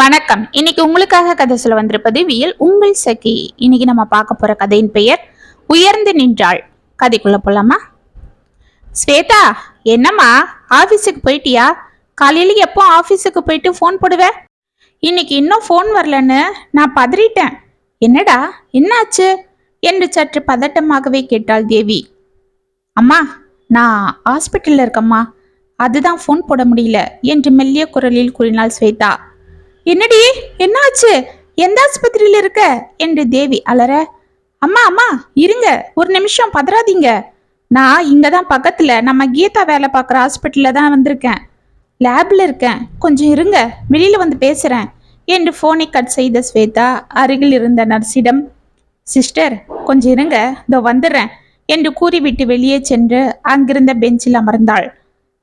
வணக்கம். இன்னைக்கு உங்களுக்காக கதை சொல்ல வந்திருப்பது வியல் உங்கள் சகி. இன்னைக்கு நம்ம பார்க்க போற கதையின் பெயர் உயர்ந்து நின்றாள். கதைக்குள்ள போலாமா? ஸ்வேதா என்னம்மா? ஆபீஸுக்கு போயிட்டியா? காலையில எப்போ ஆபீஸுக்கு போயிட்டு ஃபோன் போடுவேன் இன்னைக்கு இன்னும் ஃபோன் வரலன்னு நான் பதறிட்டேன். என்னடா என்னாச்சு? என்று சற்று பதட்டமாகவே கேட்டாள் தேவி. அம்மா நான் ஹாஸ்பிட்டல்ல இருக்கம்மா. அதுதான் ஃபோன் போட முடியல என்று மெல்லிய குரலில் கூறினாள் ஸ்வேதா. என்னடி? என்னாச்சு? எந்த ஆஸ்பத்திரியில இருக்க? என்று தேவி அலற. அம்மா அம்மா இருங்க. ஒரு நிமிஷம் பதறாதீங்க. நான் இங்க தான் பக்கத்துல. நம்ம கீதா வேலை பார்க்குற ஹாஸ்பிட்டல்ல தான் வந்திருக்கேன். லேப்ல இருக்கேன். கொஞ்சம் இருங்க. வெளியில வந்து பேசுறேன். என்று ஃபோனை கட் செய்த ஸ்வேதா அருகில் இருந்த நர்ஸிடம் சிஸ்டர் கொஞ்சம் இருங்க. இதோ வந்துடுறேன். என்று கூறிவிட்டு வெளியே சென்று அங்கிருந்த பெஞ்சில் அமர்ந்தாள்.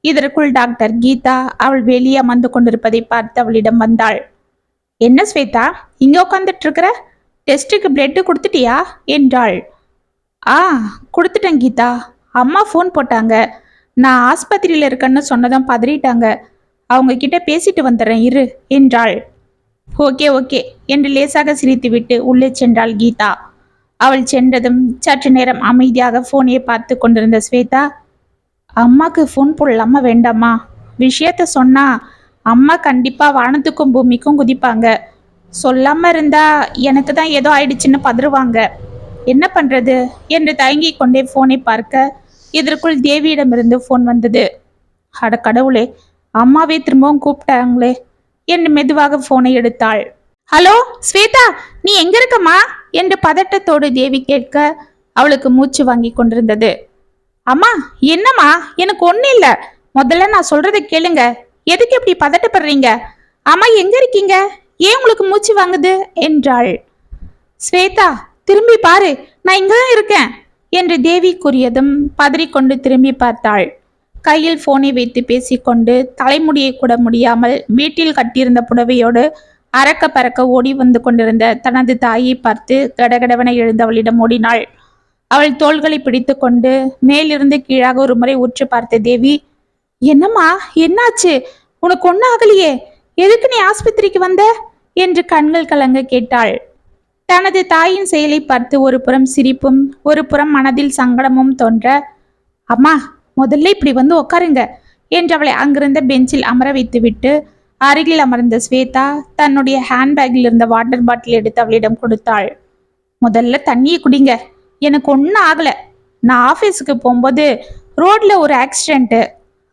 இதற்குள் டாக்டர் கீதா அவள் வெளியே அமர்ந்து கொண்டிருப்பதை பார்த்து அவளிடம் வந்தாள். என்ன ஸ்வேதா இங்க உட்காந்துட்டு இருக்கிற டெஸ்ட்டுக்கு பிளட்டு கொடுத்துட்டியா? என்றாள். ஆ கொடுத்துட்டேன் கீதா. அம்மா ஃபோன் போட்டாங்க. நான் ஆஸ்பத்திரியில் இருக்கேன்னு சொன்னதும் பதறிட்டாங்க. அவங்க கிட்ட பேசிட்டு வந்துடுறேன் இரு என்றாள். ஓகே ஓகே என்று லேசாக சிரித்துவிட்டு உள்ளே சென்றாள் கீதா. அவள் சென்றதும் சற்று நேரம் அமைதியாக ஃபோனையை பார்த்து கொண்டிருந்த ஸ்வேதா அம்மாக்கு ஃபோன் போடலாமா வேண்டாமா? விஷயத்த சொன்னா அம்மா கண்டிப்பாக வானத்துக்கும் பூமிக்கும் குதிப்பாங்க. சொல்லாம இருந்தா எனக்கு தான் ஏதோ ஆயிடுச்சுன்னு பதறுவாங்க. என்ன பண்றது? என்று தயங்கி கொண்டே ஃபோனை பார்க்க இதற்குள் தேவியிடமிருந்து ஃபோன் வந்தது. அட கடவுளே அம்மாவே திரும்பவும் கூப்பிட்டாங்களே என்று மெதுவாக ஃபோனை எடுத்தாள். ஹலோ ஸ்வேதா நீ எங்க இருக்கம்மா? என்று பதட்டத்தோடு தேவி கேட்க அவளுக்கு மூச்சு வாங்கி கொண்டிருந்தது. அம்மா என்னம்மா? எனக்கு ஒன்றும் இல்லை. முதல்ல நான் சொல்றதை கேளுங்க. எதுக்கு இப்படி பதட்டப்படுறீங்க? அம்மா எங்க இருக்கீங்க? ஏன் உங்களுக்கு மூச்சு வாங்குது? என்றாள். ஸ்வேதா திரும்பி பாரு. நான் இங்கே தான் இருக்கேன். என்று தேவி கூறியதும் பதறிக்கொண்டு திரும்பி பார்த்தாள். கையில் போனை வைத்து பேசிக்கொண்டு தலைமுடியை கூட முடியாமல் வீட்டில் கட்டியிருந்த புடவையோடு அறக்க பறக்க ஓடி வந்து கொண்டிருந்த தனது தாயை பார்த்து கடகடவனை எழுந்தவளிடம் ஓடினாள். அவள் தோள்களை பிடித்து கொண்டு மேலிருந்து கீழாக ஒரு முறை உற்று பார்த்த தேவி என்னம்மா என்னாச்சு? உனக்கு ஒன்னும் ஆகலையே எதுக்கு நீ ஆஸ்பத்திரிக்கு வந்த? என்று கண்கள் கலங்க கேட்டாள். தனது தாயின் செயலை பார்த்து ஒரு புறம் சிரிப்பும் ஒரு புறம் மனதில் சங்கடமும் தோன்ற அம்மா முதல்ல இப்படி வந்து உட்காருங்க என்று அவளை அங்கிருந்த பெஞ்சில் அமர வைத்துவிட்டு அருகில் அமர்ந்த ஸ்வேதா தன்னுடைய ஹேண்ட்பேக்கில் இருந்த வாட்டர் பாட்டில் எடுத்து அவளிடம் கொடுத்தாள். முதல்ல தண்ணியை குடிங்க. எனக்கு ஒன்றும் ஆகலை. நான் ஆஃபீஸுக்கு போகும்போது ரோட்ல ஒரு ஆக்சிடெண்ட்டு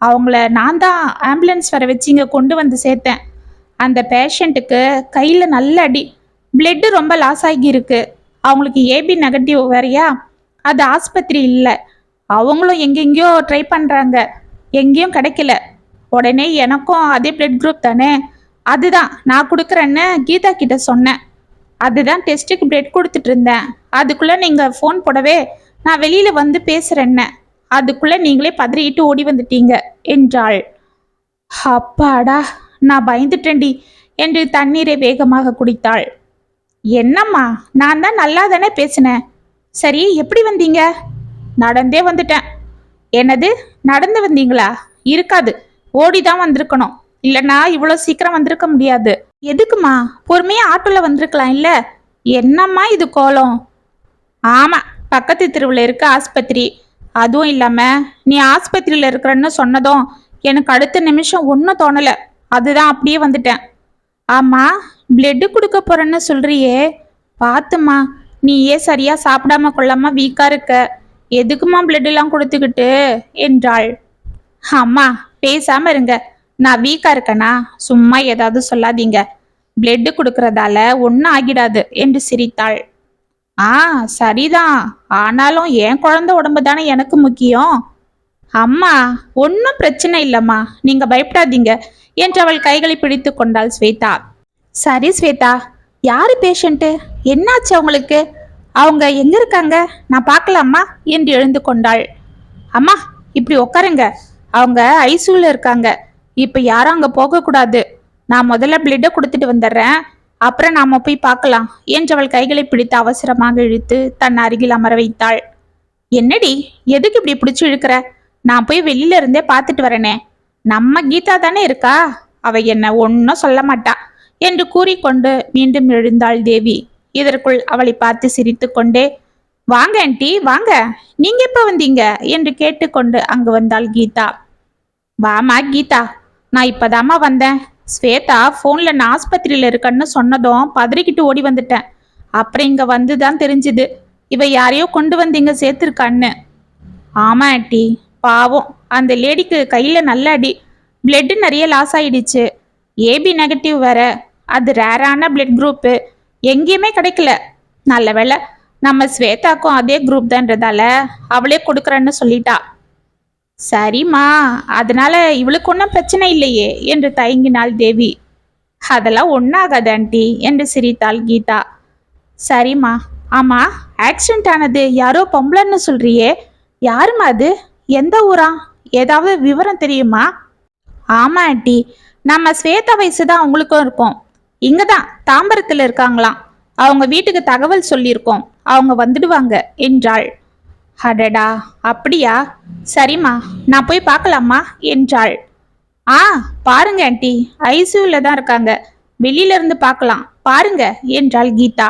அவங்கள நான் தான் ஆம்புலன்ஸ் வர வச்சு இங்கே கொண்டு வந்து சேர்த்தேன். அந்த பேஷண்ட்டுக்கு கையில் நல்ல அடி. பிளட்டு ரொம்ப லாஸ் ஆகியிருக்கு. அவங்களுக்கு ஏபி நெகட்டிவ் வேறையா? அது ஆஸ்பத்திரி இல்லை. அவங்களும் எங்கெங்கேயோ ட்ரை பண்ணுறாங்க எங்கேயும் கிடைக்கல. உடனே எனக்கும் அதே பிளட் குரூப் தானே? அதுதான். நான் கொடுக்குறேன்னு கீதா கிட்ட சொன்னேன். அதுதான் டெஸ்ட்டுக்கு பிரெட் கொடுத்துட்டு இருந்தேன் அதுக்குள்ளே நீங்கள் ஃபோன் போடவே நான் வெளியில் வந்து பேசுகிறேன்ன அதுக்குள்ளே நீங்களே பதறிட்டு ஓடி வந்துட்டீங்க என்றாள். அப்பாடா நான் பயந்துட்டேன்டி என்று தண்ணீரை வேகமாக குடித்தாள். என்னம்மா நான் தான் நல்லா தானே பேசினேன். சரி எப்படி வந்தீங்க? நடந்தே வந்துட்டேன். என்னது நடந்து வந்தீங்களா? இருக்காது ஓடி தான் வந்திருக்கணும். இல்லைன்னா இவ்வளோ சீக்கிரம் வந்திருக்க முடியாது. எதுக்குமா? பொறுமையாக ஆட்டோவில் வந்திருக்கலாம் இல்லை? என்னம்மா இது கோலம்? ஆமாம் பக்கத்து தெருவில் இருக்க ஆஸ்பத்திரி. அதுவும் இல்லாமல் நீ ஆஸ்பத்திரியில் இருக்கிறன்னு சொன்னதும் எனக்கு அடுத்த நிமிஷம் ஒன்றும் தோணலை. அதுதான் அப்படியே வந்துட்டேன். ஆமாம் பிளட்டு கொடுக்க போறேன்னு சொல்றியே. பார்த்துமா நீ ஏன் சாப்பிடாம கொள்ளாமல் வீக்காக இருக்க. எதுக்குமா blood கொடுத்துக்கிட்டு? என்றாள். அம்மா பேசாமல் இருங்க. நான் வீக்கா இருக்கேனா? சும்மா ஏதாவது சொல்லாதீங்க. பிளட்டு கொடுக்கறதால ஒன்றும் ஆகிடாது என்று சிரித்தாள். ஆ சரிதான். ஆனாலும் என் குழந்தை உடம்பு தானே எனக்கு முக்கியம். அம்மா ஒன்றும் பிரச்சனை இல்லைம்மா. நீங்க பயப்படாதீங்க என்று அவள் கைகளை பிடித்து கொண்டாள் ஸ்வேதா. சரி ஸ்வேதா யாரு பேஷண்ட்டு என்னாச்சு அவங்களுக்கு? அவங்க எங்க இருக்காங்க? நான் பார்க்கலாமா? என்று எழுந்து கொண்டாள். அம்மா இப்படி உட்காருங்க. அவங்க ஐசியூல இருக்காங்க. இப்போ யாரும் அங்கே போகக்கூடாது நான் முதல்ல பிளட்டை கொடுத்துட்டு வந்துடுறேன். அப்புறம் நாம போய் பார்க்கலாம். என்று அவள் கைகளை பிடித்து அவசரமாக இழுத்து தன் அருகில் அமர வைத்தாள். என்னடி எதுக்கு இப்படி பிடிச்சி இழுக்கிற? நான் போய் வெளியில இருந்தே பார்த்துட்டு வரேனே. நம்ம கீதா தானே இருக்கா? அவ என்ன ஒன்றும் சொல்ல மாட்டா என்று கூறிக்கொண்டு மீண்டும் எழுந்தாள் தேவி. இதற்குள் அவளை பார்த்து சிரித்துக்கொண்டே வாங்க ஆண்டி வாங்க. நீங்க எப்ப வந்தீங்க? என்று கேட்டுக்கொண்டு அங்கு வந்தாள் கீதா. வாமா கீதா. நான் இப்போதாம்மா வந்தேன். ஸ்வேதா ஃபோனில் நான் ஆஸ்பத்திரியில் இருக்கேன்னு சொன்னதும் பதறிக்கிட்டு ஓடி வந்துட்டேன். அப்புறம் இங்கே வந்து தான் தெரிஞ்சுது. இவ யாரையோ கொண்டு வந்து இங்கே சேர்த்துருக்கான்னு. ஆமா ஆண்டி. பாவம். அந்த லேடிக்கு கையில் நல்ல அடி. பிளட்டு நிறைய லாஸ் ஆயிடுச்சு. ஏபி நெகட்டிவ் வேற. அது ரேரான பிளட் குரூப்பு எங்கேயுமே கிடைக்கல. நல்ல வேளை நம்ம ஸ்வேதாக்கும் அதே குரூப் தான்றதால அவளே கொடுக்குறேன்னு சொல்லிட்டா. சரிம்மா அதனால இவளுக்கு ஒன்றும் பிரச்சனை இல்லையே என்று தயங்கினாள் தேவி. அதெல்லாம் ஒன்றாகாது ஆண்டி என்று சிரித்தாள் கீதா. சரிம்மா ஆமா ஆக்சிடென்ட் ஆனது யாரோ பொம்பளைன்னு சொல்றியே யாரும்மா அது? எந்த ஊரா? ஏதாவது விவரம் தெரியுமா? ஆமா ஆண்டி நம்ம ஸ்வேதா வயசு தான் அவங்களுக்கும் இருக்கோம். இங்க தான் தாம்பரத்தில் இருக்காங்களாம். அவங்க வீட்டுக்கு தகவல் சொல்லியிருக்கோம். அவங்க வந்துடுவாங்க என்றாள். அடடா அப்படியா? சரிம்மா நான் போய் பார்க்கலாமா என்றாள். ஆ பாருங்க ஆண்டி ஐசியூவில் தான் இருக்காங்க. வெளியில இருந்து பார்க்கலாம். பாருங்க என்றாள் கீதா.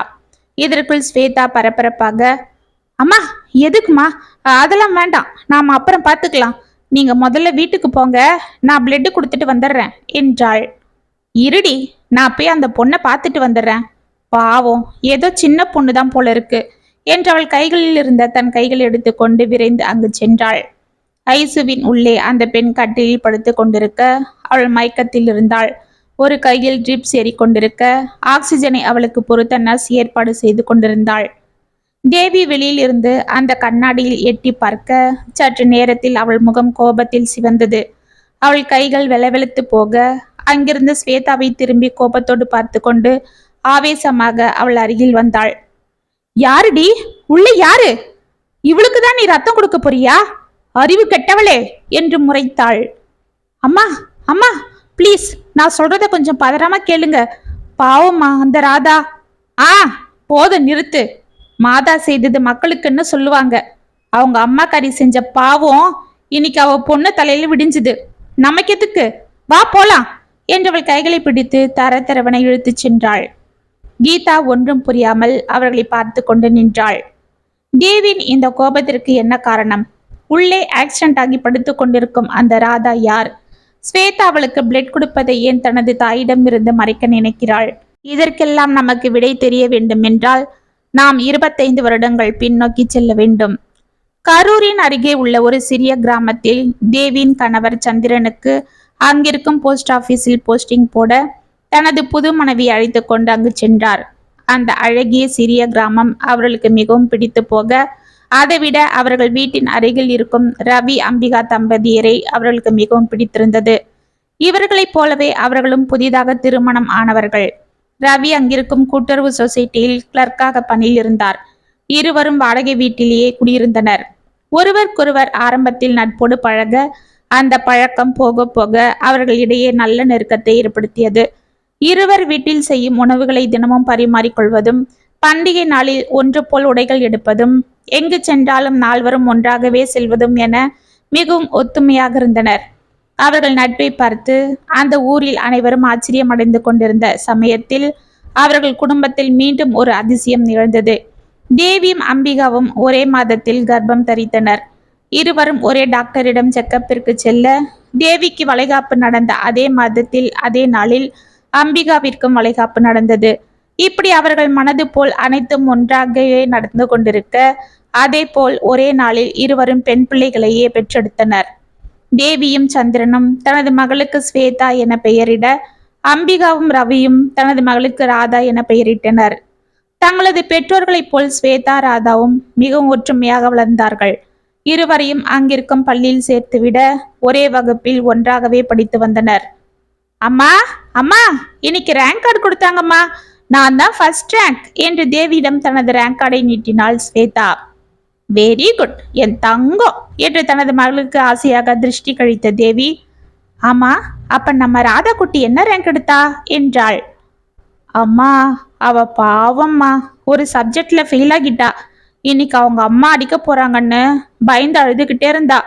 இதற்குள் ஸ்வேதா பரபரப்பாக அம்மா எதுக்குமா அதெல்லாம் வேண்டாம் நாம அப்புறம் பார்த்துக்கலாம். நீங்க முதல்ல வீட்டுக்கு போங்க நான் பிளட்டு கொடுத்துட்டு வந்துடுறேன் என்றாள். இருடி நான் போய் அந்த பொண்ணை பார்த்துட்டு வந்துடுறேன். பாவம் ஏதோ சின்ன பொண்ணு தான் போல இருக்கு. என்று அவள் கைகளில் இருந்த தன் கைகளை எடுத்துக்கொண்டு விரைந்து அங்கு சென்றாள். ஐசுவின் உள்ளே அந்த பெண் கட்டிலில் படுத்து கொண்டிருக்க அவள் மயக்கத்தில் இருந்தாள். ஒரு கையில் ட்ரிப்ஸ் ஏறிக்கொண்டிருக்க ஆக்சிஜனை அவளுக்கு பொறுத்த நர்ஸ் ஏற்பாடு செய்து கொண்டிருந்தாள். தேவி வெளியில் இருந்து அந்த கண்ணாடியில் எட்டி பார்க்க சற்று நேரத்தில் அவள் முகம் கோபத்தில் சிவந்தது. அவள் கைகள் வெலவெலுத்து போக அங்கிருந்து ஸ்வேதாவை திரும்பி கோபத்தோடு பார்த்து கொண்டு ஆவேசமாக அவள் அருகில் வந்தாள். யாருடி? உள்ள யாரு? இவளுக்கு தான் நீ ரத்தம் கொடுக்க போறியா? அறிவு கெட்டவளே என்று முறைத்தாள். அம்மா அம்மா ப்ளீஸ் நான் சொல்றத கொஞ்சம் பதறாம கேளுங்க. பாவம்மா அந்த ராதா. ஆ போத நிறுத்து. மாதா செய்தது மக்களுக்குன்னு சொல்லுவாங்க. அவங்க அம்மா கறி செஞ்ச பாவம் இன்னைக்கு அவ பொண்ணு தலையில விடிஞ்சுது. நமக்கு எதுக்கு? வா போலாம் என்றவள் கைகளை பிடித்து தர தரவனை இழுத்துச் சென்றாள். கீதா ஒன்றும் புரியாமல் அவர்களை பார்த்து கொண்டு நின்றாள். தேவின் இந்த கோபத்திற்கு என்ன காரணம்? உள்ளே ஆக்சிடென்ட் ஆகி படுத்து கொண்டிருக்கும் அந்த ராதா யார்? ஸ்வேதா அவளுக்கு பிளட் கொடுப்பதை ஏன் தனது தாயிடம் இருந்து மறைக்க நினைக்கிறாள்? இதற்கெல்லாம் நமக்கு விடை தெரிய வேண்டும் என்றால் நாம் இருபத்தைந்து வருடங்கள் பின்னோக்கி செல்ல வேண்டும். கரூரின் அருகே உள்ள ஒரு சிறிய கிராமத்தில் தேவியின் கணவர் சந்திரனுக்கு அங்கிருக்கும் போஸ்ட் ஆபீஸில் போஸ்டிங் போட தனது புது மனைவி அழைத்து கொண்டு அங்கு சென்றார். அந்த அழகிய சிறிய கிராமம் அவர்களுக்கு மிகவும் பிடித்து போக அதைவிட அவர்கள் வீட்டின் அருகில் இருக்கும் ரவி அம்பிகா தம்பதியரை அவர்களுக்கு மிகவும் பிடித்திருந்தது. இவர்களைப் போலவே அவர்களும் புதிதாக திருமணம் ஆனவர்கள். ரவி அங்கிருக்கும் கூட்டுறவு சொசைட்டியில் கிளர்க்காக பணியில் இருந்தார். இருவரும் வாடகை வீட்டிலேயே குடியிருந்தனர். ஒருவருக்கொருவர் ஆரம்பத்தில் நட்போடு பழக அந்த பழக்கம் போக போக அவர்களிடையே நல்ல நெருக்கத்தை ஏற்படுத்தியது. இருவர் வீட்டில் செய்யும் உணவுகளை தினமும் பரிமாறிக்கொள்வதும் பண்டிகை நாளில் ஒன்று போல் உடைகள் எடுப்பதும் எங்கு சென்றாலும் நால்வரும் ஒன்றாகவே செல்வதும் என மிகவும் ஒத்துமையாக இருந்தனர். அவர்கள் நட்பை பார்த்து அந்த ஊரில் அனைவரும் ஆச்சரியம் அடைந்து கொண்டிருந்த சமயத்தில் அவர்கள் குடும்பத்தில் மீண்டும் ஒரு அதிசயம் நிகழ்ந்தது. தேவியும் அம்பிகாவும் ஒரே மாதத்தில் கர்ப்பம் தரித்தனர். இருவரும் ஒரே டாக்டரிடம் செக்கப்பிற்கு செல்ல தேவிக்கு வளைகாப்பு நடந்த அதே மாதத்தில் அதே நாளில் அம்பிகாவிற்கும் வளைகாப்பு நடந்தது. இப்படி அவர்கள் மனது போல் அனைத்தும் ஒன்றாகவே நடந்து கொண்டிருக்க அதே போல் ஒரே நாளில் இருவரும் பெண் பிள்ளைகளையே பெற்றெடுத்தனர். தேவியும் சந்திரனும் தனது மகளுக்கு ஸ்வேதா என பெயரிட அம்பிகாவும் ரவியும் தனது மகளுக்கு ராதா என பெயரிட்டனர். தங்களது பெற்றோர்களைப் போல் ஸ்வேதா ராதாவும் மிகவும் ஒற்றுமையாக வளர்ந்தார்கள். இருவரையும் அங்கிருக்கும் பள்ளியில் சேர்த்துவிட ஒரே வகுப்பில் ஒன்றாகவே படித்து வந்தனர். அம்மா அம்மா இன்னைக்கு ரேங்க் கார்டு கொடுத்தாங்கம்மா. நான் தான் ஃபர்ஸ்ட் ரேங்க் என்று தேவியிடம் தனது ரேங்க் கார்டை நீட்டினாள் ஸ்வேதா. வெரி குட் என் தங்கம் என்று தனது மகளுக்கு ஆசையாக திருஷ்டி கழித்த தேவி. ஆமா அப்ப நம்ம ராதா குட்டி என்ன ரேங்க் எடுத்தா? என்றாள். அம்மா அவ பாவம்மா. ஒரு சப்ஜெக்ட்ல ஃபெயில் ஆகிட்டா. இன்னைக்கு அவங்க அம்மா அடிக்க போறாங்கன்னு பயந்து அழுதுகிட்டே இருந்தா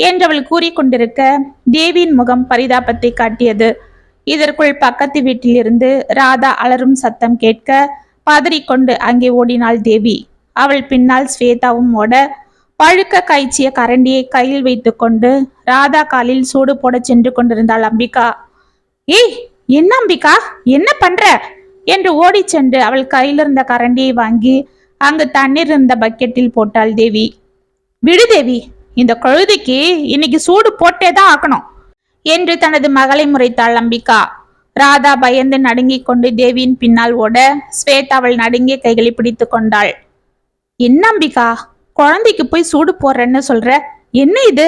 என்றவள் கூறிக்கொண்டிருக்க தேவியின் முகம் பரிதாபத்தை காட்டியது. இதற்குள் பக்கத்து வீட்டிலிருந்து ராதா அலறும் சத்தம் கேட்க பதறிக்கொண்டு அங்கே ஓடினாள் தேவி. அவள் பின்னால் ஸ்வேதாவும் ஓட பழுக்க காய்ச்சிய கரண்டியை கையில் வைத்துக்கொண்டு ராதா காலில் சூடு போட சென்று கொண்டிருந்தாள் அம்பிகா. ஏய் என்ன அம்பிகா? என்ன பண்ற? என்று ஓடிச் சென்று அவள் கையில் இருந்த கரண்டியை வாங்கி அங்கு தண்ணீர் இருந்த பக்கெட்டில் போட்டாள் தேவி. விடு தேவி இந்த கழுதைக்கு இன்னைக்கு சூடு போட்டே தான் ஆக்கணும் என்று தனது மகளை முறைத்தாள் அம்பிகா. ராதா பயந்து நடுங்கிக் கொண்டு தேவியின் பின்னால் ஓட ஸ்வேதா அவள் நடுங்கிய கைகளை பிடித்து கொண்டாள். என்ன அம்பிகா? குழந்தைக்கு போய் சூடு போடுறேன்னு சொல்ற? என்ன இது?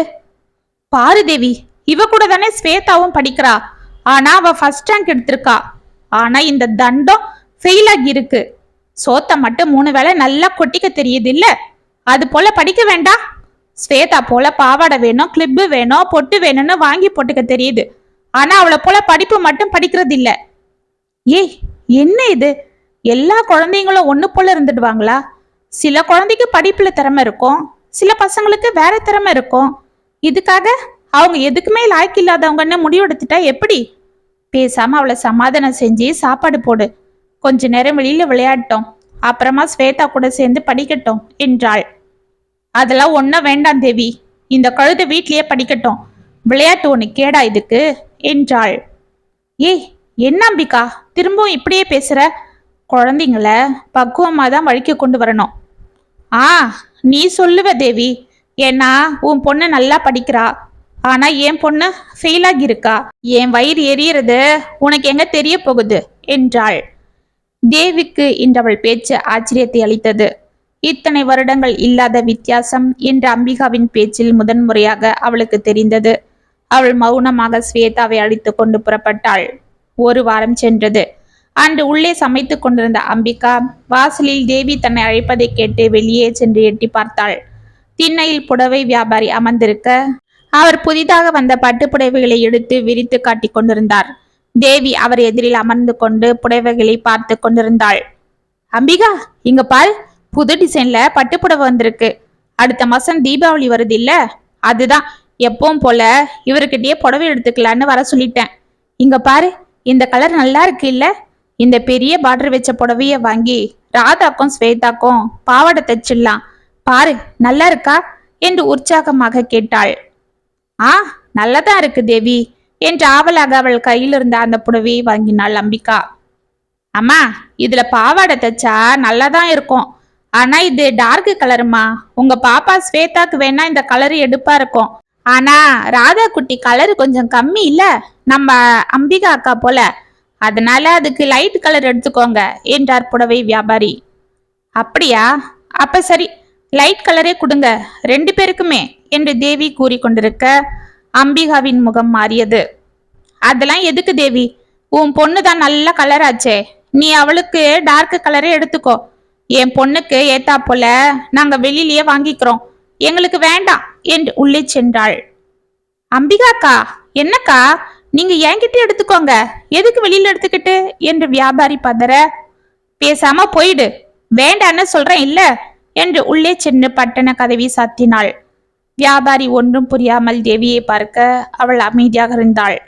பாரு தேவி இவ கூட தானே ஸ்வேதாவும் படிக்கிறா. ஆனா அவ ஃபர்ஸ்ட் ரேங்க் எடுத்திருக்கா. ஆனா இந்த தண்டம் ஃபெயில் ஆகி இருக்கு. சோத்த மட்டும் மூணு வேளை நல்லா கொட்டிக்க தெரியுது இல்ல? அது போல படிக்க வேண்டாம். ஸ்வேதா போல பாவாடை வேணும் கிளிப்பு வேணும் பொட்டு வேணும்னு வாங்கி போட்டுக்க தெரியுது. ஆனா அவளை போல படிப்பு மட்டும் படிக்கிறது இல்ல. ஏய் என்ன இது? எல்லா குழந்தைங்களும் ஒண்ணு போல இருந்துடுவாங்களா? சில குழந்தைக்கு படிப்புல திறமை இருக்கும் சில பசங்களுக்கு வேற திறமை இருக்கும். இதுக்காக அவங்க எதுக்குமே லாய்க்கு இல்லாதவங்கன்னு முடிவெடுத்துட்டா எப்படி? பேசாம அவளை சமாதானம் செஞ்சு சாப்பாடு போடு. கொஞ்ச நேரம் வெளியில விளையாடட்டும் அப்புறமா ஸ்வேதா கூட சேர்ந்து படிக்கட்டும் என்றாள். அதெல்லாம் ஒன்றும் வேண்டாம் தேவி. இந்த கழுதை வீட்லயே படிக்கட்டும். விளையாட்டு ஒன்று கேடா இதுக்கு என்றாள். ஏய் என்ன அம்பிகா? திரும்பவும் இப்படியே பேசுற? குழந்தைங்கள பக்குவமாக தான் வழிக்கு கொண்டு வரணும். ஆ நீ சொல்லுவ தேவி. ஏன்னா உன் பொண்ணு நல்லா படிக்கிறா. ஆனா என் பொண்ணு ஃபெயில் இருக்கா என் வயிறு எரியறது உனக்கு எங்க தெரிய போகுது? என்றாள். தேவிக்கு இன்றவள் பேச்சு ஆச்சரியத்தை அளித்தது. இத்தனை வருடங்கள் இல்லாத வித்தியாசம் என்று அம்பிகாவின் பேச்சில் முதன்முறையாக அவளுக்கு தெரிந்தது. அவள் மௌனமாக ஸ்வேதாவை அழைத்து கொண்டு புறப்பட்டாள். ஒரு வாரம் சென்றது. அன்று உள்ளே சமைத்துக் கொண்டிருந்த அம்பிகா வாசலில் தேவி தன்னை அழைப்பதை கேட்டு வெளியே சென்று எட்டி பார்த்தாள். திண்ணையில் புடவை வியாபாரி அமர்ந்திருக்க அவர் புதிதாக வந்த பட்டு புடவைகளை எடுத்து விரித்து காட்டிக் கொண்டிருந்தார். தேவி அவர் எதிரில் அமர்ந்து கொண்டு புடவைகளை பார்த்து கொண்டிருந்தாள். அம்பிகா இங்க பாரு. புது டிசைன்ல பட்டுப்புடவை வந்திருக்கு. அடுத்த மாசம் தீபாவளி வருது இல்ல? அதுதான். எப்பவும் போல இவர்கிட்டயே புடவை எடுத்துக்கலான்னு வர சொல்லிட்டேன். இங்க பாரு இந்த கலர் நல்லா இருக்கு இல்ல? இந்த பெரிய பார்டர் வச்ச புடவைய வாங்கி ராதாக்கும் ஸ்வேதாக்கும் பாவாடை தச்சிடலாம். பாரு நல்லா இருக்கா? என்று உற்சாகமாக கேட்டாள். ஆ நல்லதா இருக்கு தேவி என்று ஆவலாக அவள் கையில் இருந்த அந்த புடவையை வாங்கினாள் அம்பிகா. அம்மா இதுல பாவாடை தச்சா நல்லாதான் இருக்கும். ஆனா இது டார்க் கலருமா? உங்க பாப்பா ஸ்வேதாக்கு வேணா இந்த கலர் எடுப்பா இருக்கும். ஆனா ராதா குட்டி கலர் கொஞ்சம் கம்மி இல்ல? நம்ம அம்பிகா அக்கா போல. அதனால அதுக்கு லைட் கலர் எடுத்துக்கோங்க என்றார் புடவை வியாபாரி. அப்படியா? அப்ப சரி லைட் கலரே கொடுங்க. ரெண்டு பேருக்குமே என்று தேவி கூறிக்கொண்டிருக்க அம்பிகாவின் முகம் மாறியது. அதெல்லாம் எதுக்கு தேவி? உன் பொண்ணு தான் நல்ல கலர் ஆச்சே. நீ அவளுக்கு டார்க் கலரே எடுத்துக்கோ. என் பொண்ணுக்கு ஏத்தா போல நாங்க வெளியிலேயே வாங்கிக்கிறோம். எங்களுக்கு வேண்டாம் என்று உள்ளே சென்றாள். அம்பிகாக்கா என்னக்கா? நீங்க என்கிட்ட எடுத்துக்கோங்க. எதுக்கு வெளியில எடுத்துக்கிட்டு? என்று வியாபாரி பதற பேசாம போயிடு. வேண்டான்னு சொல்றேன் இல்ல என்று உள்ளே சென்று பட்டண கதவி சாத்தினாள். வியாபாரி ஒன்றும் புரியாமல் தேவியை பார்க்க அவள் அமைதியாக இருந்தாள்.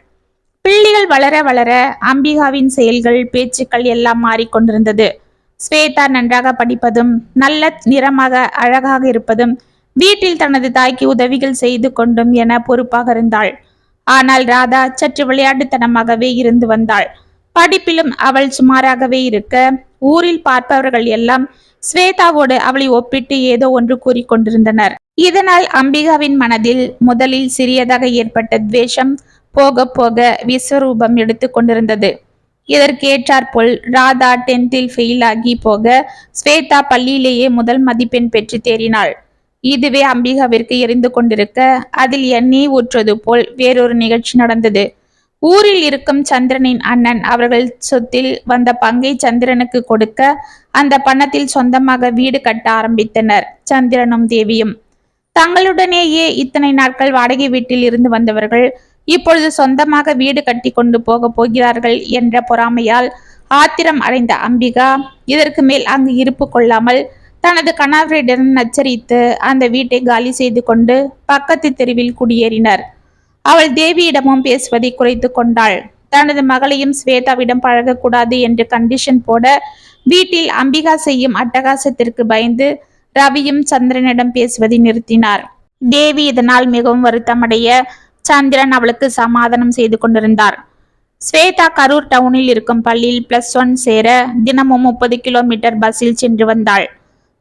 பிள்ளைகள் வளர வளர அம்பிகாவின் செயல்கள் பேச்சுக்கள் எல்லாம் மாறிக்கொண்டிருந்தது. ஸ்வேதா நன்றாக படிப்பதும் நல்ல நிறமாக அழகாக இருப்பதும் வீட்டில் தனது தாய்க்கு உதவிகள் செய்து கொண்டும் என பொறுப்பாக இருந்தாள். ஆனால் ராதா சற்று விளையாட்டுத்தனமாகவே இருந்து வந்தாள். படிப்பிலும் அவள் சுமாராகவே இருக்க ஊரில் பார்ப்பவர்கள் எல்லாம் ஸ்வேதாவோடு அவளை ஒப்பிட்டு ஏதோ ஒன்று கூறிக்கொண்டிருந்தனர். இதனால் அம்பிகாவின் மனதில் முதலில் சிறியதாக ஏற்பட்ட துவேஷம் போக போக விஸ்வரூபம் எடுத்து கொண்டிருந்தது. இதற்கேற்றாற்போல் ராதா டென்த்தில் ஃபெயில் ஆகி போக ஸ்வேதா பள்ளியிலேயே முதல் மதிப்பெண் பெற்று தேறினாள். இதுவே அம்பிகாவிற்கு எரிந்து கொண்டிருக்க அதில் எண்ணெய் ஊற்றுவது போல் வேறொரு நிகழ்ச்சி நடந்தது. ஊரில் இருக்கும் சந்திரனின் அண்ணன் அவர்கள் சொத்தில் வந்த பங்கை சந்திரனுக்கு கொடுக்க அந்த பணத்தில் சொந்தமாக வீடு கட்ட ஆரம்பித்தனர் சந்திரனும் தேவியும். தங்களுடனேயே இத்தனை நாட்கள் வாடகை வீட்டில் இருந்து வந்தவர்கள் இப்பொழுது சொந்தமாக வீடு கட்டி கொண்டு போக போகிறார்கள் என்ற பொறாமையால் ஆத்திரம் அடைந்த அம்பிகா இதற்கு மேல் அங்கு இருப்பு கொள்ளாமல் தனது கணவரிடம் நச்சரித்து அந்த வீட்டை காலி செய்து கொண்டு பக்கத்து தெருவில் குடியேறினர். அவள் தேவியிடமும் பேசுவதை குறைத்து கொண்டாள். தனது மகளையும் ஸ்வேதாவிடம் பழகக்கூடாது என்று கண்டிஷன் போட வீட்டில் அம்பிகா செய்யும் அட்டகாசத்திற்கு பயந்து ரவியும் சந்திரனிடம் பேசுவதை நிறுத்தினார். தேவி இதனால் மிகவும் வருத்தமடைய சந்திரன் அவளுக்கு சமாதானம் செய்து கொண்டிருந்தார். ஸ்வேதா கரூர் டவுனில் இருக்கும் பள்ளியில் பிளஸ் ஒன் சேர தினமும் முப்பது கிலோமீட்டர் பஸ்ஸில் சென்று வந்தாள்.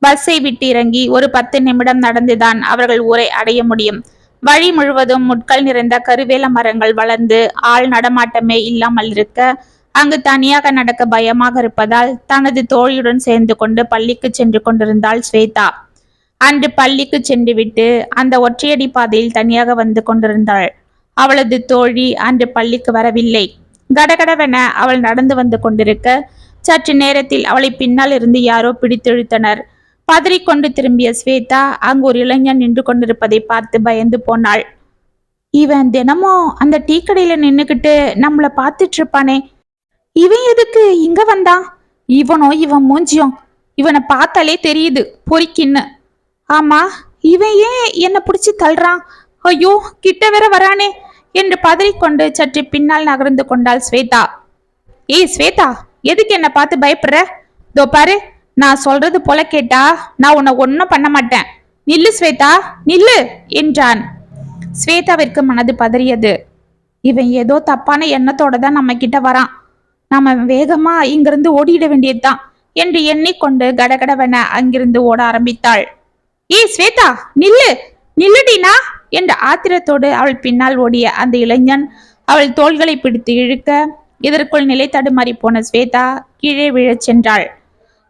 பஸ்ஸை விட்டு இறங்கி ஒரு பத்து நிமிடம் நடந்துதான் அவர்கள் ஊரை அடைய முடியும். வழி முழுவதும் முட்கள் நிறைந்த கருவேல மரங்கள் வளர்ந்து ஆள் நடமாட்டமே இல்லாமல் இருக்க அங்கு தனியாக நடக்க பயமாக இருப்பதால் தனது தோழியுடன் சேர்ந்து கொண்டு பள்ளிக்கு சென்று கொண்டிருந்தாள் ஸ்வேதா. அன்று பள்ளிக்கு சென்றுவிட்டு அந்த ஒற்றையடி பாதையில் தனியாக வந்து கொண்டிருந்தாள். அவளது தோழி அன்று பள்ளிக்கு வரவில்லை. கடகடவென அவள் நடந்து வந்து கொண்டிருக்க சற்று நேரத்தில் அவளை பின்னால் இருந்து யாரோ பிடித்தெழுத்தனர். பதறிக்கொண்டு திரும்பிய ஸ்வேதா அங்கு ஒரு இளைஞன் நின்று கொண்டிருப்பதை பார்த்து பயந்து போனாள். இவன் தினமும் அந்த டீ கடையில நின்னுக்கிட்டு நம்மள பார்த்துட்டு இருப்பானே இவன் எதுக்கு இங்க வந்தான்? இவனோ இவன் மூஞ்சியும். இவனை பார்த்தாலே தெரியுது பொறிக்கின்னு. ஆமா இவன் ஏன் என்னை பிடிச்சி தள்ளுறான்? ஐயோ கிட்ட வேற வரானே என்று பதறிக்கொண்டு சற்று பின்னால் நகர்ந்து கொண்டாள் ஸ்வேதா. ஏய் ஸ்வேதா எதுக்கு என்னை பார்த்து பயப்படுற? தோ பாரு நான் சொல்றது போல கேட்டா நான் உன்னை ஒன்றும் பண்ண மாட்டேன். நில்லு ஸ்வேதா நில்லு என்றான். ஸ்வேதாவிற்கு மனது பதறியது. இவன் ஏதோ தப்பான எண்ணத்தோட தான் நம்ம கிட்ட வரான். நாம வேகமா இங்கிருந்து ஓடிட வேண்டியதுதான் என்று எண்ணிக்கொண்டு கடகடவென அங்கிருந்து ஓட ஆரம்பித்தாள். ஏய் ஸ்வேதா நில்லு. நில்லுடினா என்ற ஆத்திரத்தோடு அவள் பின்னால் ஓடிய அந்த இளைஞன் அவள் தோள்களை பிடித்து இழுக்க இதற்குள் நிலை தடுமாறி போன ஸ்வேதா கீழே விழச் சென்றாள்.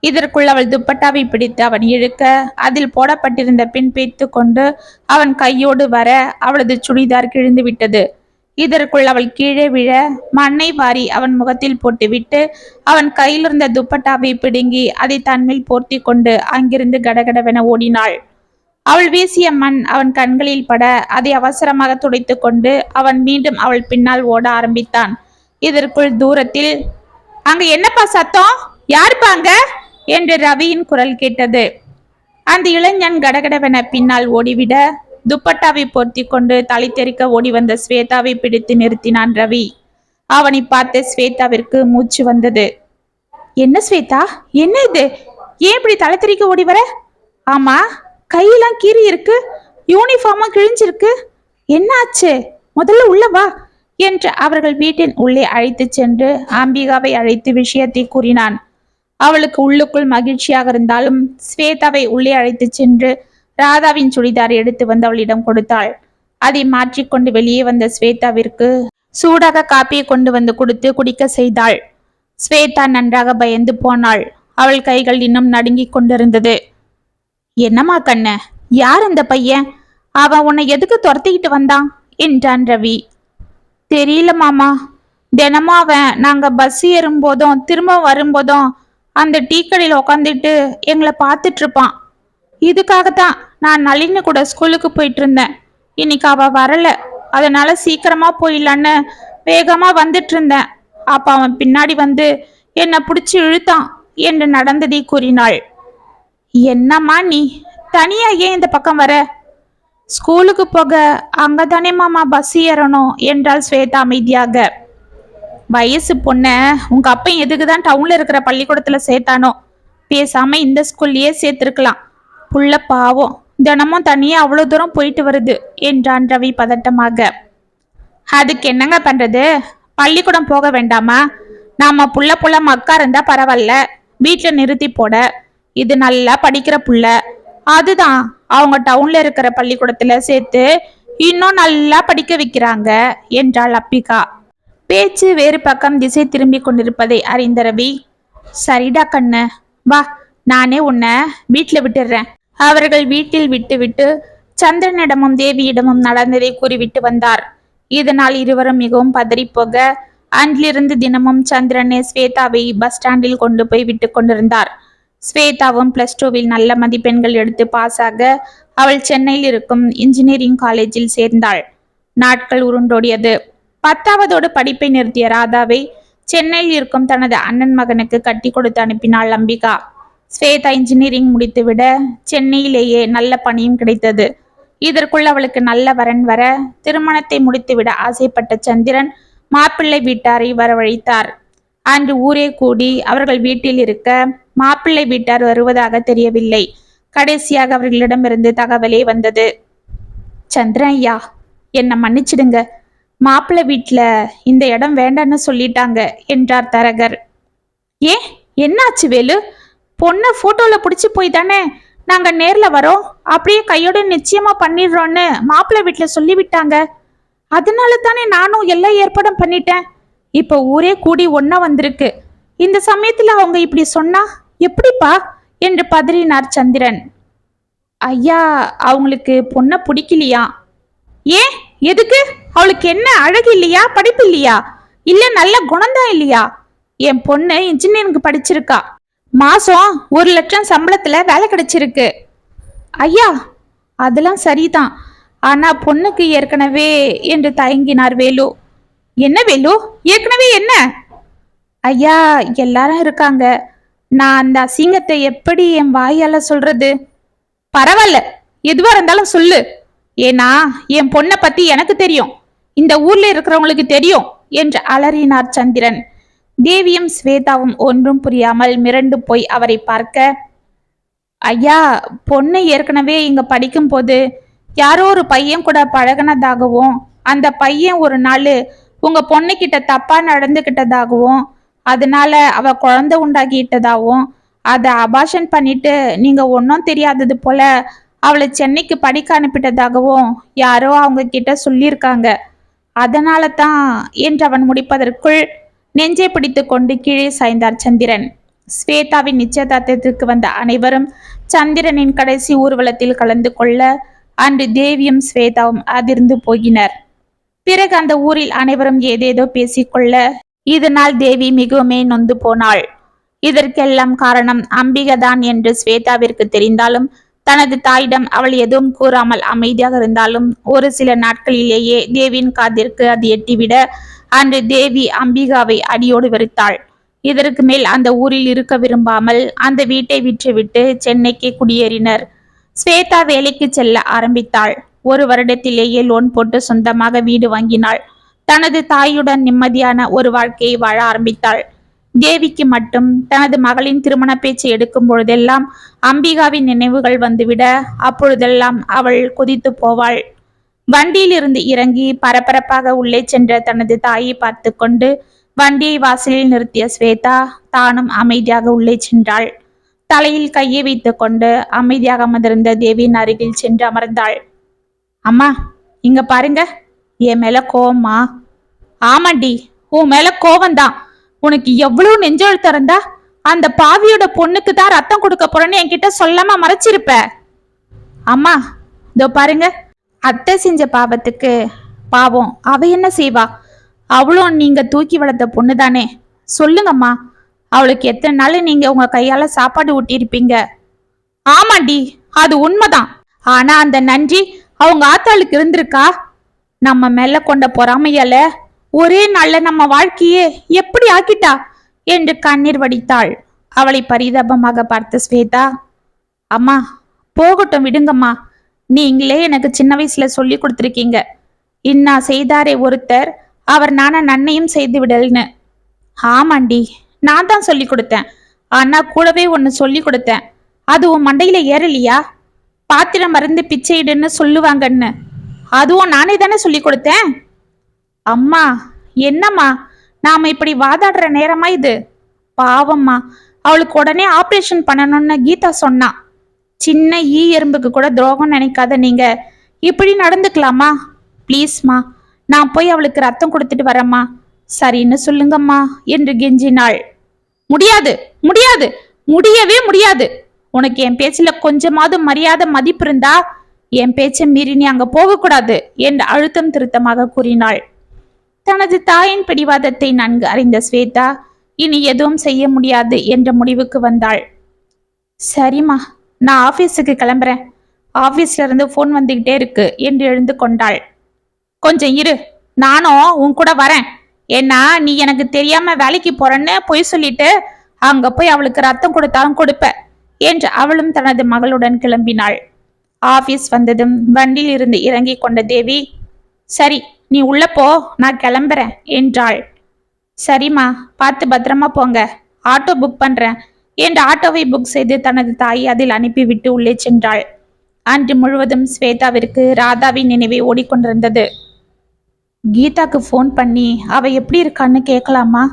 இதற்குள் அவள் துப்பட்டாவை பிடித்து அவன் இழுக்க அதில் போடப்பட்டிருந்த பின் பேய்த்து கொண்டு அவன் கையோடு வர அவளது சுடிதார் கிழிந்து விட்டது. இதற்குள் அவள் கீழே விழ மண்ணை வாரி அவன் முகத்தில் போட்டுவிட்டு அவன் கையிலிருந்த துப்பட்டாவை பிடுங்கி அதை தன்மேல் போர்த்தி கொண்டு அங்கிருந்து கடகடவென ஓடினாள். அவள் வீசிய மண் அவன் கண்களில் பட அதை அவசரமாக துடைத்து கொண்டு அவன் மீண்டும் அவள் பின்னால் ஓட ஆரம்பித்தான். இதற்குள் தூரத்தில் அங்க என்னப்பா சத்தம்? யாருப்பா அங்க? என்று ரவியின் குரல் கேட்டது. அந்த இளைஞன் கடகடவென பின்னால் ஓடிவிட துப்பட்டாவை பொருத்தி கொண்டு தலை தெறிக்க ஓடி வந்த ஸ்வேதாவை பிடித்து நிறுத்தினான் ரவி. அவனை பார்த்து ஸ்வேதாவிற்கு மூச்சு வந்தது. என்ன ஸ்வேதா? என்ன இது? ஏன் இப்படி தலை தெறிக்க ஓடி வர? ஆமா கையெல்லாம் கீறி இருக்கு யூனிஃபார்மும் கிழிஞ்சிருக்கு. என்ன ஆச்சு முதல்ல உள்ள வா என்று அவர்கள் வீட்டின் உள்ளே அழைத்து சென்று அம்பிகாவை அழைத்து விஷயத்தை கூறினான். அவளுக்கு உள்ளுக்குள் மகிழ்ச்சியாக இருந்தாலும் ஸ்வேதாவை உள்ளே அழைத்து சென்று ராதாவின் சுடிதார் எடுத்து வந்து அவளிடம் கொடுத்தாள். அதை மாற்றிக்கொண்டு வெளியே வந்த ஸ்வேதாவிற்கு சூடாக காப்பியை கொண்டு வந்து கொடுத்து குடிக்க செய்தாள். ஸ்வேதா நன்றாக பயந்து போனாள். அவள் கைகள் இன்னும் நடுங்கிக் கொண்டிருந்தது. என்னம்மா கண்ண? யார் அந்த பையன்? அவன் உன்னை எதுக்கு துரத்திக்கிட்டு வந்தான்? என்றான் ரவி. தெரியல மாமா. தினமும் அவன் நாங்க பஸ் ஏறும்போதும் திரும்ப வரும்போதும் அந்த டீ கடையில் எங்களை பார்த்துட்டு இருப்பான். இதுக்காகத்தான் நான் நளினி கூட ஸ்கூலுக்கு போயிட்டு இருந்தேன். இன்னைக்கு அவ வரல. அதனால சீக்கிரமா போயிடலான்னு வேகமா வந்துட்டு இருந்தேன். அப்ப அவன் பின்னாடி வந்து என்னை பிடிச்சி இழுத்தான் என்று நடந்ததை கூறினாள். என்னம்மா நீ? தனியா ஏன் இந்த பக்கம் வர? ஸ்கூலுக்கு போக அங்கே தானே மாமா பஸ் ஏறணும் என்றாள் ஸ்வேதா அமைதியாக. வயசு பொண்ண உங்க அப்பன் எதுக்கு தான் டவுன்ல இருக்கிற பள்ளிக்கூடத்துல சேர்த்தானோ? பேசாம இந்த ஸ்கூல்லயே சேர்த்துருக்கலாம். புள்ள பாவம் தினமும் தனியாக அவ்வளவு தூரம் போயிட்டு வருது என்றான் ரவி பதட்டமாக. அதுக்கு என்னங்க பண்றது? பள்ளிக்கூடம் போக வேண்டாமா? நாம புள்ள புள்ள மக்கா இருந்தா பரவாயில்ல. வீட்டுல நிறுத்தி போட. இது நல்லா படிக்கிற புள்ள. அதுதான் அவங்க டவுன்ல இருக்கிற பள்ளிக்கூடத்துல சேர்த்து இன்னும் நல்லா படிக்க வைக்கிறாங்க என்றாள் அப்பிகா. பேச்சு வேறு பக்கம் திசை திரும்பி கொண்டிருப்பதை அறிந்த ரவி சரிடா கண்ணு வா நானே உன்னை வீட்டில் விட்டுடுறேன் அவர்கள் வீட்டில் விட்டுவிட்டு சந்திரனிடமும் தேவியிடமும் நடந்ததை கூறிவிட்டு வந்தார். இதனால் இருவரும் மிகவும் பதறிப்போக அன்றிலிருந்து தினமும் சந்திரனே ஸ்வேதாவை பஸ் ஸ்டாண்டில் கொண்டு போய் விட்டு கொண்டிருந்தார். ஸ்வேதாவும் பிளஸ் டூவில் நல்ல மதிப்பெண்கள் எடுத்து பாஸ் ஆக அவள் சென்னையில் இருக்கும் இன்ஜினியரிங் காலேஜில் சேர்ந்தாள். நாட்கள் உருண்டோடியது. பத்தாவதோடு படிப்பை நிறுத்திய ராதாவை சென்னையில் இருக்கும் தனது அண்ணன் மகனுக்கு கட்டி கொடுத்து அனுப்பினாள் அம்பிகா. ஸ்வேதா இன்ஜினியரிங் முடித்துவிட சென்னையிலேயே நல்ல பணியும் கிடைத்தது. இதற்குள் அவளுக்கு நல்ல வரன் வர திருமணத்தை முடித்துவிட ஆசைப்பட்ட சந்திரன் மாப்பிள்ளை வீட்டாரை வரவழைத்தார். அன்று ஊரே கூடி அவர்கள் வீட்டில் இருக்க மாப்பிள்ளை வீட்டார் வருவதாக தெரியவில்லை. கடைசியாக அவர்களிடமிருந்து தகவலே வந்தது. சந்திரன் ஐயா என்னை மன்னிச்சிடுங்க. மாப்பிள்ளை வீட்டில் இந்த இடம் வேண்டான்னு சொல்லிட்டாங்க என்றார் தரகர். ஏன் என்னாச்சு வேலு? பொண்ணை ஃபோட்டோவில் பிடிச்சி போய் தானே? நாங்கள் நேரில் வரோம். அப்படியே கையோட நிச்சயமாக பண்ணிடுறோன்னு மாப்பிள்ளை வீட்டில் சொல்லிவிட்டாங்க. அதனால தானே நானும் எல்லா ஏற்பாடும் பண்ணிட்டேன். இப்போ ஊரே கூடி ஒன்றா வந்திருக்கு. இந்த சமயத்தில் அவங்க இப்படி சொன்னா எப்படிப்பா? என்று பதறினார் சந்திரன். ஐயா அவங்களுக்கு பொண்ணை பிடிக்கலையா? ஏன் எதுக்கு? அவளுக்கு என்ன அழகு இல்லையா? படிப்பு இல்லையா? இல்ல நல்ல குணம்தான் இல்லையா? என் பொண்ணு இன்ஜினியரிங் படிச்சிருக்கா. மாசம் ஒரு லட்சம் சம்பளத்துல வேலை கிடைச்சிருக்கு. ஐயா அதெல்லாம் சரிதான். ஆனா பொண்ணுக்கு ஏற்கனவே என்று தயங்கினார் வேலு. என்ன வேலு? ஏற்கனவே என்ன? ஐயா எல்லாரும் இருக்காங்க. நான் அந்த அசிங்கத்தை எப்படி என் வாயால சொல்றது? பரவாயில்ல எதுவா இருந்தாலும் சொல்லு. ஏன்னா என் பொண்ணை பத்தி எனக்கு தெரியும். இந்த ஊர்ல இருக்கிறவங்களுக்கு தெரியும் என்று அலறினார் சந்திரன். தேவியும் ஸ்வேதாவும் ஒன்றும் புரியாமல் மிரண்டு போய் அவரை பார்க்க ஐயா பொண்ணு ஏற்கனவே இங்க படிக்கும் போது யாரோ ஒரு பையன் கூட பழகுனதாகவும் அந்த பையன் ஒரு நாள் உங்க பொண்ணுக்கிட்ட தப்பா நடந்துகிட்டதாகவும் அதனால அவ குழந்தை உண்டாகிட்டதாவும் அதை அபாஷன் பண்ணிட்டு நீங்க ஒன்றும் தெரியாதது போல அவளை சென்னைக்கு படிக்க அனுப்பிட்டதாகவும் யாரோ அவங்க கிட்ட சொல்லியிருக்காங்க. அதனால தான் என்று அவன் முடிப்பதற்குள் நெஞ்சை பிடித்து கொண்டு கீழே சாய்ந்தார் சந்திரன். ஸ்வேதாவின் நிச்சயதார்த்தத்திற்கு வந்த அனைவரும் சந்திரனின் கடைசி ஊர்வலத்தில் கலந்து கொள்ள அன்று தேவியும் ஸ்வேதாவும் அதிர்ந்து போகினர். பிறகு அந்த ஊரில் அனைவரும் ஏதேதோ பேசிக்கொள்ள இதனால் தேவி மிகவும் நொந்து போனாள். இதற்கெல்லாம் காரணம் அம்பிகதான் என்று ஸ்வேதாவிற்கு தெரிந்தாலும் தனது தாயிடம் அவள் எதுவும் கூறாமல் அமைதியாக இருந்தாலும் ஒரு சில நாட்களிலேயே தேவியின் காதிற்கு அது எட்டிவிட அன்று தேவி அம்பிகாவை அடியோடு வெறுத்தாள். இதற்கு மேல் அந்த ஊரில் இருக்க விரும்பாமல் அந்த வீட்டை விற்றுவிட்டு சென்னைக்கு குடியேறினர். ஸ்வேதா வேலைக்கு செல்ல ஆரம்பித்தாள். ஒரு வருடத்திலேயே லோன் போட்டு சொந்தமாக வீடு வாங்கினாள். தனது தாயுடன் நிம்மதியான ஒரு வாழ்க்கையை வாழ ஆரம்பித்தாள். தேவிக்கு மட்டும் தனது மகளின் திருமண பேச்சு எடுக்கும் பொழுதெல்லாம் அம்பிகாவின் நினைவுகள் வந்துவிட அப்பொழுதெல்லாம் அவள் குதித்து போவாள். வண்டியிலிருந்து இறங்கி பரபரப்பாக உள்ளே சென்ற தனது தாயை பார்த்து கொண்டு வண்டியை வாசலில் நிறுத்திய ஸ்வேதா தானும் அமைதியாக உள்ளே சென்றாள். தலையில் கையை வைத்து கொண்டு அமைதியாக அமர்ந்திருந்த தேவியின் அருகில் சென்று அமர்ந்தாள். அம்மா இங்க பாருங்க. என் மேல கோவமா ஆமாண்டி உன் மேல கோவம்தான். உனக்கு எவ்வளவு நெஞ்செழுத்தம் இருந்தா அந்த பாவியோட பொண்ணுக்கு தான் ரத்தம் கொடுக்க போறேன்னு என்கிட்ட சொல்லாம மறைச்சிருப்ப. அம்மா இதோ பாருங்க. அத்தை செஞ்ச பாவத்துக்கு பாவம். அவ என்ன செய்வா? அவளும் நீங்க தூக்கி வளர்த்த பொண்ணு தானே சொல்லுங்கம்மா. அவளுக்கு எத்தனை நாள் நீங்க உங்க கையால சாப்பாடு ஊட்டியிருப்பீங்க? ஆமாண்டி அது உண்மைதான். ஆனா அந்த நன்றி அவங்க ஆத்தாளுக்கு இருந்திருக்கா? நம்ம மேல கொண்ட பொறாமையால ஒரே நாள்ல நம்ம வாழ்க்கையே எப்படி ஆக்கிட்டா? என்று கண்ணீர் வடித்தாள். அவளை பரிதாபமாக பார்த்த ஸ்வேதா அம்மா போகட்டும் விடுங்கம்மா. நீங்களே எனக்கு சின்ன வயசுல சொல்லி கொடுத்துருக்கீங்க. இன்னா செய்தாரே ஒருத்தர் அவர் நான நன்னையும் செய்து விடல்னு. ஆமாண்டி நான் தான் சொல்லி கொடுத்தேன். ஆனா கூடவே ஒன்னு சொல்லி கொடுத்தேன். அது உன் மண்டையில ஏறலையா? பாத்திரம் மருந்து பிச்சையிடுன்னு சொல்லுவாங்கன்னு. அதுவும் நானே தானே சொல்லி கொடுத்தேன்? அம்மா என்னம்மா? நாம இப்படி வாதாடுற நேரமா இது? பாவம்மா. அவளுக்கு உடனே ஆப்ரேஷன் பண்ணணும்னு கீதா சொன்னா. சின்ன ஈ எறும்புக்கு கூட துரோகம் நினைக்காத நீங்க. இப்படி நடந்துக்கலாமா? ப்ளீஸ்மா நான் போய் அவளுக்கு ரத்தம் கொடுத்துட்டு வரேம்மா. சரின்னு சொல்லுங்கம்மா என்று கெஞ்சினாள். முடியாது முடியாது. முடியவே முடியாது. உனக்கு என் பேச்சில் கொஞ்சமாவது மரியாதை மதிப்பு இருந்தா என் பேச்சை மீறி நீ அங்க போகக்கூடாது என்று அழுத்தம் திருத்தமாக கூறினாள். தனது தாயின் பிடிவாதத்தை நன்கு அறிந்த ஸ்வேதா இனி எதுவும் செய்ய முடியாது என்ற முடிவுக்கு வந்தாள். சரிம்மா நான் ஆபீஸுக்கு கிளம்புறேன். ஆபீஸ்ல இருந்து ஃபோன் வந்துகிட்டே இருக்கு என்று எழுந்து கொண்டாள். கொஞ்சம் இரு நானும் உன் கூட வரேன். ஏன்னா நீ எனக்கு தெரியாம வேலைக்கு போறேன்னு பொய் சொல்லிட்டு அங்க போய் அவளுக்கு ரத்தம் கொடுத்தாலும் கொடுப்ப என்று அவளும் தனது மகளுடன் கிளம்பினாள். ஆபீஸ் வந்ததும் வண்டியில் இருந்து இறங்கி கொண்ட தேவி சரி நீ உள்ள போ நான் கிளம்புறேன் என்றாள். சரிம்மா பார்த்து பத்திரமா போங்க. ஆட்டோ புக் பண்றேன். என்று ஆட்டோவை புக் செய்து தனது தாயை அதில் அனுப்பிவிட்டு உள்ளே சென்றாள். அன்று முழுவதும் ஸ்வேதாவிற்கு ராதாவின் நினைவே ஓடிக்கொண்டிருந்தது. கீதாக்கு ஃபோன் பண்ணி அவ எப்படி இருக்கான்னு கேட்கலாமா?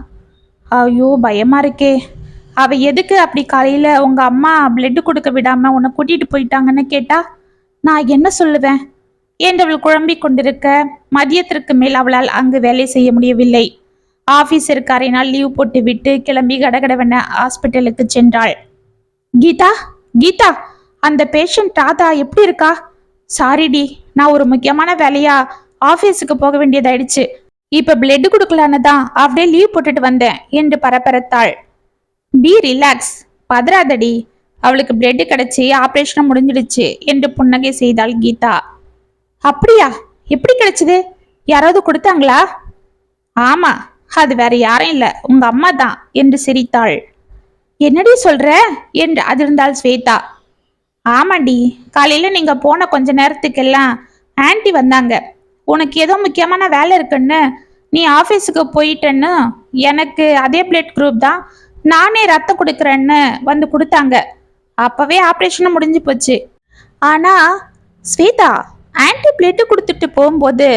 ஐயோ பயமா இருக்கே. அவ எதுக்கு அப்படி காலையில உங்க அம்மா பிளட் கொடுக்க விடாம உன்னை கூட்டிட்டு போயிட்டாங்கன்னு கேட்டா நான் என்ன சொல்லுவேன்? என்றவள் குழம்பிக் கொண்டிருக்க மதியத்திற்கு மேல் அவளால் அங்கு வேலை செய்ய முடியவில்லை. ஆபீஸருக்கு அரை நாள் லீவ் போட்டு விட்டு கிளம்பி கடகடவென ஹாஸ்பிட்டலுக்கு சென்றாள். கீதா கீதா அந்த பேஷண்ட் ராதா எப்படி இருக்கா? சாரிடி நான் ஒரு முக்கியமான வேலையா? ஆபீஸுக்கு போக வேண்டியதாயிடுச்சு. இப்ப பிளட் கொடுக்கலான்னு தான் அப்படியே லீவ் போட்டுட்டு வந்தேன் என்று பரபரத்தாள். B relax பதறாதடி. அவளுக்கு பிளட் கிடைச்சி ஆபரேஷன் முடிஞ்சிடுச்சு என்று புன்னகை செய்தாள் கீதா. அப்படியா? எப்படி கிடைச்சது? யாராவது கொடுத்தாங்களா? ஆமா அது வேற யாரும் இல்ல. உங்க அம்மா தான் என்று சிரித்தாள். என்னடி சொல்ற? என்று அதிர்ந்தாள் ஸ்வேதா. ஆமாண்டி காலையில நீங்க போன கொஞ்ச நேரத்துக்கெல்லாம் ஆன்டி வந்தாங்க. உனக்கு ஏதோ முக்கியமான வேலை இருக்குன்னு நீ ஆஃபீஸுக்கு போயிட்டேன்னு எனக்கு அதே பிளட் குரூப் தான் நானே ரத்தம் கொடுக்குறேன்னு வந்து கொடுத்தாங்க. அப்பவே ஆப்ரேஷனும் முடிஞ்சு போச்சு. ஆனா ஸ்வேதா ஆன்ட்டி பிளேட்டு கொடுத்துட்டு போகும்போது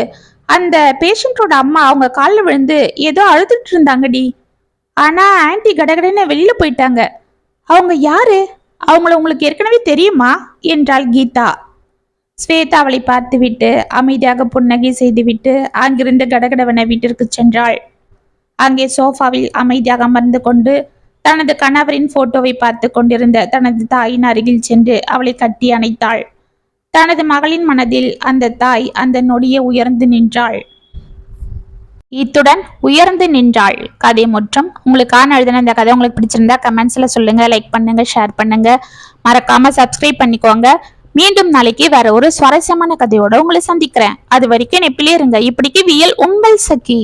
அந்த பேஷண்ட்டோட அம்மா அவங்க காலில் விழுந்து ஏதோ அழுதுட்டு இருந்தாங்கடி. ஆனால் ஆன்டி கடகடன்னு வெளியில் போயிட்டாங்க. அவங்க யாரு? அவங்கள உங்களுக்கு ஏற்கனவே தெரியுமா? என்றாள் கீதா. ஸ்வேதா அவளை பார்த்துவிட்டு அமைதியாக புன்னகை செய்துவிட்டு அங்கிருந்து கடகடவன வீட்டிற்கு சென்றாள். அங்கே சோஃபாவில் அமைதியாக அமர்ந்து கொண்டு தனது கணவரின் போட்டோவை பார்த்து கொண்டிருந்த தனது தாயின் அருகில் சென்று அவளை கட்டி அணைத்தாள். தனது மகளின் மனதில் அந்த தாய் அந்த நொடியை உயர்ந்து நின்றாள். இத்துடன் உயர்ந்து நின்றாள். கதை முற்றம். உங்களுக்கான எழுதின இந்த கதை உங்களுக்கு பிடிச்சிருந்தா கமெண்ட்ஸ்ல சொல்லுங்க லைக் பண்ணுங்க ஷேர் பண்ணுங்க. மறக்காம சப்ஸ்கிரைப் பண்ணிக்கோங்க. மீண்டும் நாளைக்கு வேற ஒரு சுவாரஸ்யமான கதையோட உங்களை சந்திக்கிறேன். அது வரைக்கும் நெப்பிலே இருங்க இப்படிக்கு வியல் உங்கள் சகி.